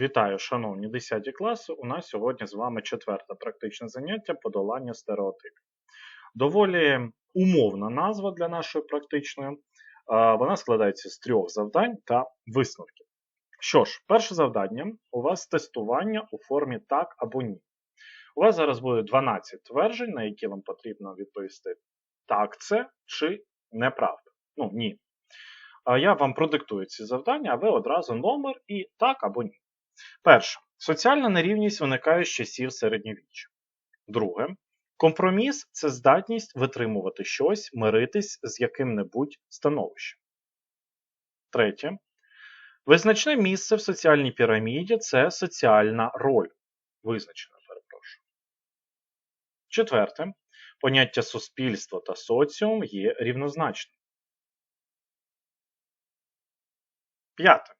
Вітаю, шановні 10 класи. У нас сьогодні з вами четверте практичне заняття подолання стереотипів. Доволі умовна назва для нашої практичної. Вона складається з трьох завдань та висновків. Що ж, перше завдання у вас тестування у формі так або ні. У вас зараз буде 12 тверджень, на які вам потрібно відповісти так це чи неправда. Ну, ні. Я вам продиктую ці завдання, а ви одразу номер і так або ні. Перше. Соціальна нерівність виникає з часів середньовіччя. Друге. Компроміс це здатність витримувати щось, миритись з яким-небудь становищем. Третє. Визначне місце в соціальній піраміді це соціальна роль. Визначена, перепрошую. Четверте. Поняття суспільство та соціум є рівнозначним. П'яте.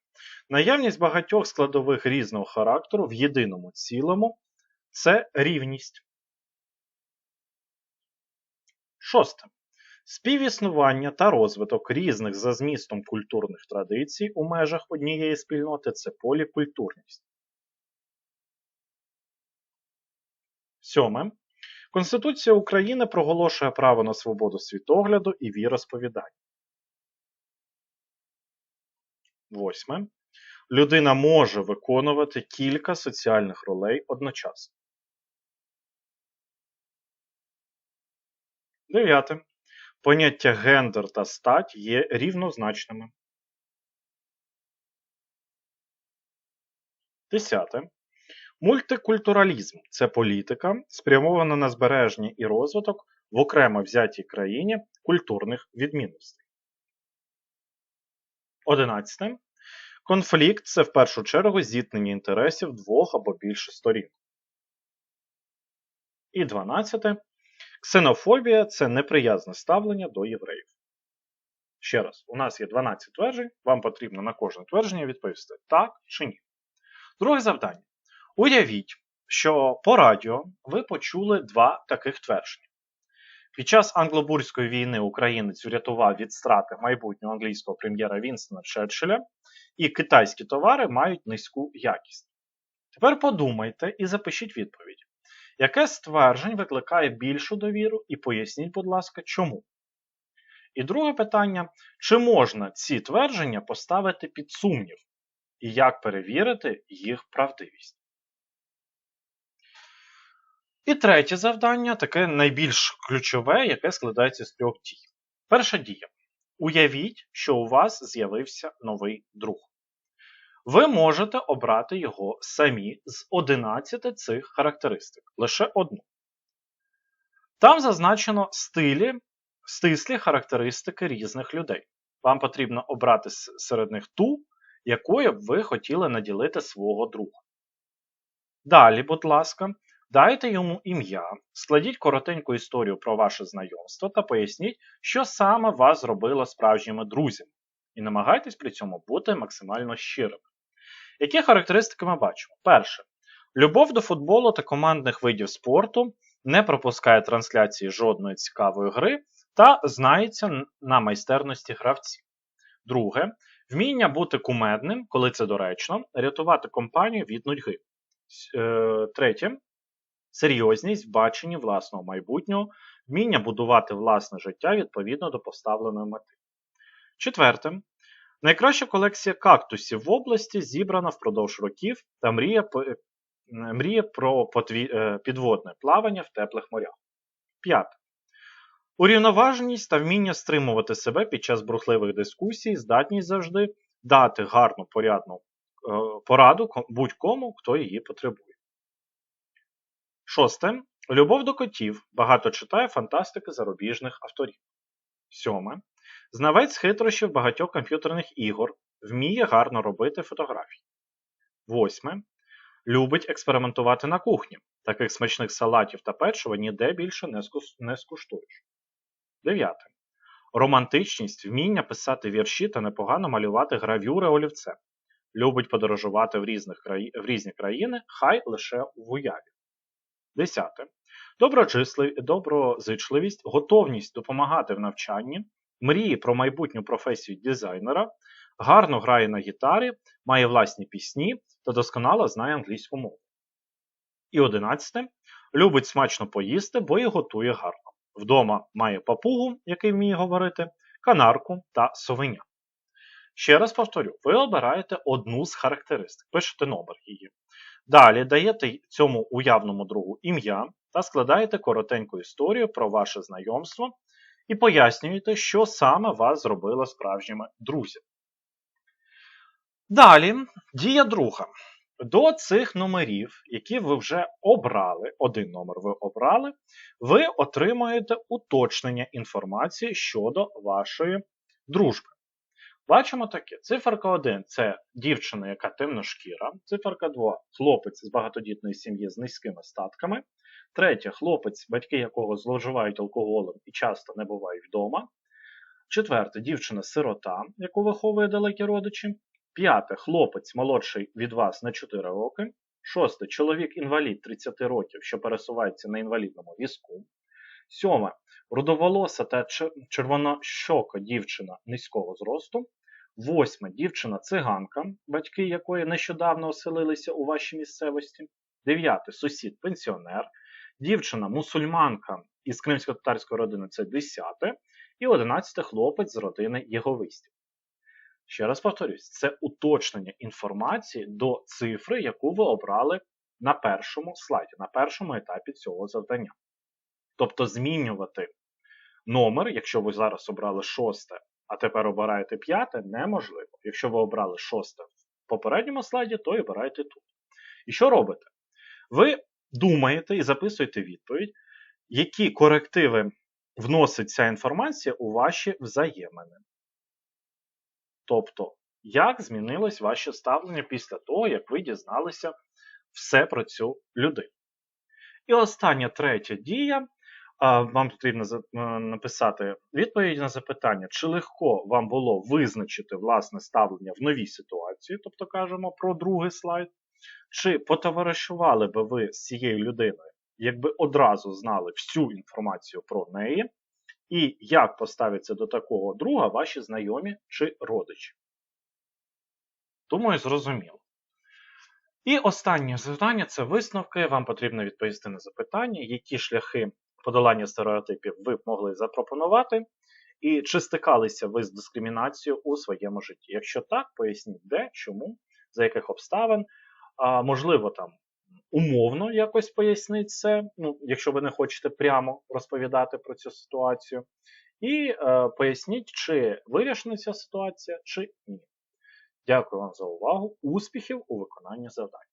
Наявність багатьох складових різного характеру в єдиному цілому це рівність. Шосте. Співіснування та розвиток різних за змістом культурних традицій у межах однієї спільноти це полікультурність. Сьоме. Конституція України проголошує право на свободу світогляду і віросповідання. Восьме. Людина може виконувати кілька соціальних ролей одночасно. Дев'яте. Поняття гендер та стать є рівнозначними. Десяте. Мультикультуралізм це політика, спрямована на збереження і розвиток в окремо взятій країні культурних відмінностей. Одинадцяте. Конфлікт це в першу чергу зіткнення інтересів двох або більше сторін. І 12. Ксенофобія це неприязне ставлення до євреїв. Ще раз, у нас є 12 тверджень, вам потрібно на кожне твердження відповісти так чи ні. Друге завдання. Уявіть, що по радіо ви почули два таких твердження. Під час англобурської війни українець врятував від страти майбутнього англійського прем'єра Вінстона Черчилля, і китайські товари мають низьку якість. Тепер подумайте і запишіть відповідь. Яке з тверджень викликає більшу довіру і поясніть, будь ласка, чому? І друге питання: чи можна ці твердження поставити під сумнів? І як перевірити їх правдивість? І третє завдання таке найбільш ключове, яке складається з трьох дій. Перша дія. Уявіть, що у вас з'явився новий друг. Ви можете обрати його самі з 11 цих характеристик, лише одну. Там зазначено стилі, стислі характеристики різних людей. Вам потрібно обрати серед них ту, якою б ви хотіли наділити свого друга. Далі, будь ласка, дайте йому ім'я, складіть коротеньку історію про ваше знайомство та поясніть, що саме вас зробило справжніми друзями. І намагайтесь при цьому бути максимально щирими. Які характеристики ми бачимо? Перше. Любов до футболу та командних видів спорту не пропускає трансляції жодної цікавої гри та знається на майстерності гравців. Друге. Вміння бути кумедним, коли це доречно, рятувати компанію від нудьги. Е, третє. Серйозність в баченні власного майбутнього, вміння будувати власне життя відповідно до поставленої мети. Четверте. Найкраща колекція кактусів в області зібрана впродовж років та мріє, е, мріє про е, підводне плавання в теплих морях. П'яте. Урівноваженість та вміння стримувати себе під час бурхливих дискусій, здатність завжди дати гарну порядну е, пораду будь-кому, хто її потребує. Шосте. Любов до котів. Багато читає фантастики зарубіжних авторів. Сьоме. Знавець хитрощів багатьох комп'ютерних ігор, вміє гарно робити фотографії. Восьме. Любить експериментувати на кухні. Таких смачних салатів та печива ніде більше не скуштуєш. Дев'яте. Романтичність, вміння писати вірші та непогано малювати гравюри олівцем. Любить подорожувати в, різних краї... в різні країни, хай лише в уяві. Десяте. Доброзичливість, готовність допомагати в навчанні, мріє про майбутню професію дизайнера, гарно грає на гітарі, має власні пісні та досконало знає англійську мову. І одинадцяте. Любить смачно поїсти, бо і готує гарно. Вдома має папугу, який вміє говорити, канарку та совеня. Ще раз повторю, ви обираєте одну з характеристик, пишете номер її. Далі даєте цьому уявному другу ім'я та складаєте коротеньку історію про ваше знайомство і пояснюєте, що саме вас зробило справжніми друзями. Далі, дія друга. До цих номерів, які ви вже обрали, один номер ви обрали, ви отримаєте уточнення інформації щодо вашої дружби. Бачимо таке: циферка 1 це дівчина, яка темношкіра, циферка 2 хлопець з багатодітної сім'ї з низькими статками. Третє хлопець, батьки якого зловживають алкоголем і часто не бувають вдома. Четверте дівчина-сирота, яку виховує далекі родичі. П'яте хлопець молодший від вас на 4 роки. Шосте чоловік-інвалід 30 років, що пересувається на інвалідному візку. Сьоме рудоволоса та червонощока дівчина низького зросту. Восьме дівчина-циганка, батьки якої нещодавно оселилися у вашій місцевості. Дев'яте сусід пенсіонер. Дівчина мусульманка із кримсько-татарської родини це десяте. І одинадцяте хлопець з родини єговистів. Ще раз повторюсь, це уточнення інформації до цифри, яку ви обрали на першому слайді, на першому етапі цього завдання. Тобто змінювати номер, якщо ви зараз обрали шосте, а тепер обираєте п'яте, неможливо. Якщо ви обрали шосте в попередньому слайді, то і обирайте тут. І що робите? Ви думаєте і записуєте відповідь, які корективи вносить ця інформація у ваші взаємини. Тобто, як змінилось ваше ставлення після того, як ви дізналися все про цю людину. І остання третя дія. Вам потрібно написати відповідь на запитання, чи легко вам було визначити власне ставлення в новій ситуації, тобто кажемо про другий слайд, чи потоваришували би ви з цією людиною, якби одразу знали всю інформацію про неї, і як поставиться до такого друга ваші знайомі чи родичі. Думаю, зрозуміло. І останнє завдання це висновки. Вам потрібно відповісти на запитання, які шляхи подолання стереотипів ви б могли запропонувати, і чи стикалися ви з дискримінацією у своєму житті. Якщо так, поясніть де, чому, за яких обставин. А, Можливо, там умовно якось поясніть це, ну, якщо ви не хочете прямо розповідати про цю ситуацію. І е, поясніть, чи вирішена ця ситуація, чи ні. Дякую вам за увагу. Успіхів у виконанні завдань.